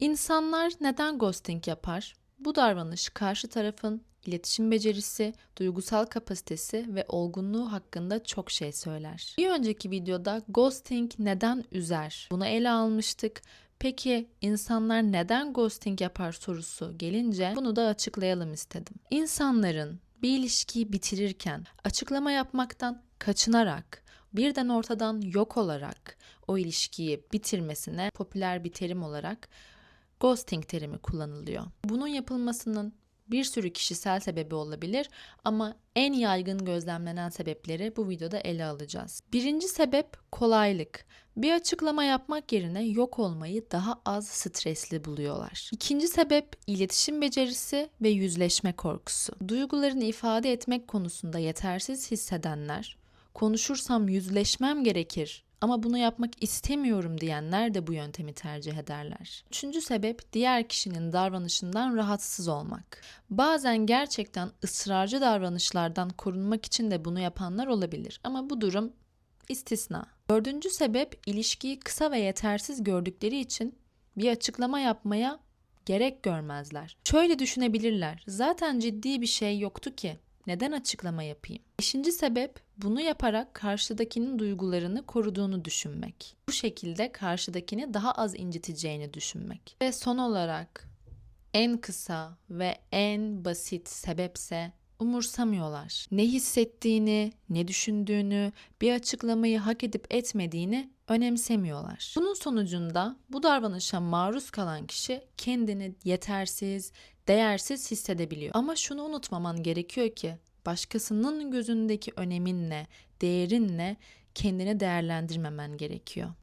İnsanlar neden ghosting yapar? Bu davranış karşı tarafın iletişim becerisi, duygusal kapasitesi ve olgunluğu hakkında çok şey söyler. Bir önceki videoda ghosting neden üzer? Bunu ele almıştık. Peki insanlar neden ghosting yapar sorusu gelince bunu da açıklayalım istedim. İnsanların bir ilişkiyi bitirirken açıklama yapmaktan kaçınarak birden ortadan yok olarak o ilişkiyi bitirmesine popüler bir terim olarak ghosting terimi kullanılıyor. Bunun yapılmasının bir sürü kişisel sebebi olabilir ama en yaygın gözlemlenen sebepleri bu videoda ele alacağız. Birinci sebep kolaylık. Bir açıklama yapmak yerine yok olmayı daha az stresli buluyorlar. İkinci sebep iletişim becerisi ve yüzleşme korkusu. Duygularını ifade etmek konusunda yetersiz hissedenler, konuşursam yüzleşmem gerekir ama bunu yapmak istemiyorum diyenler de bu yöntemi tercih ederler. Üçüncü sebep diğer kişinin davranışından rahatsız olmak. Bazen gerçekten ısrarcı davranışlardan korunmak için de bunu yapanlar olabilir ama bu durum istisna. Dördüncü sebep ilişkiyi kısa ve yetersiz gördükleri için bir açıklama yapmaya gerek görmezler. Şöyle düşünebilirler. Zaten ciddi bir şey yoktu ki. Neden açıklama yapayım? Beşinci sebep bunu yaparak karşıdakinin duygularını koruduğunu düşünmek. Bu şekilde karşıdakini daha az inciteceğini düşünmek. Ve son olarak en kısa ve en basit sebepse umursamıyorlar. Ne hissettiğini, ne düşündüğünü, bir açıklamayı hak edip etmediğini önemsemiyorlar. Bunun sonucunda bu davranışa maruz kalan kişi kendini yetersiz, değersiz hissedebiliyor. Ama şunu unutmaman gerekiyor ki başkasının gözündeki öneminle, değerinle kendini değerlendirmemen gerekiyor.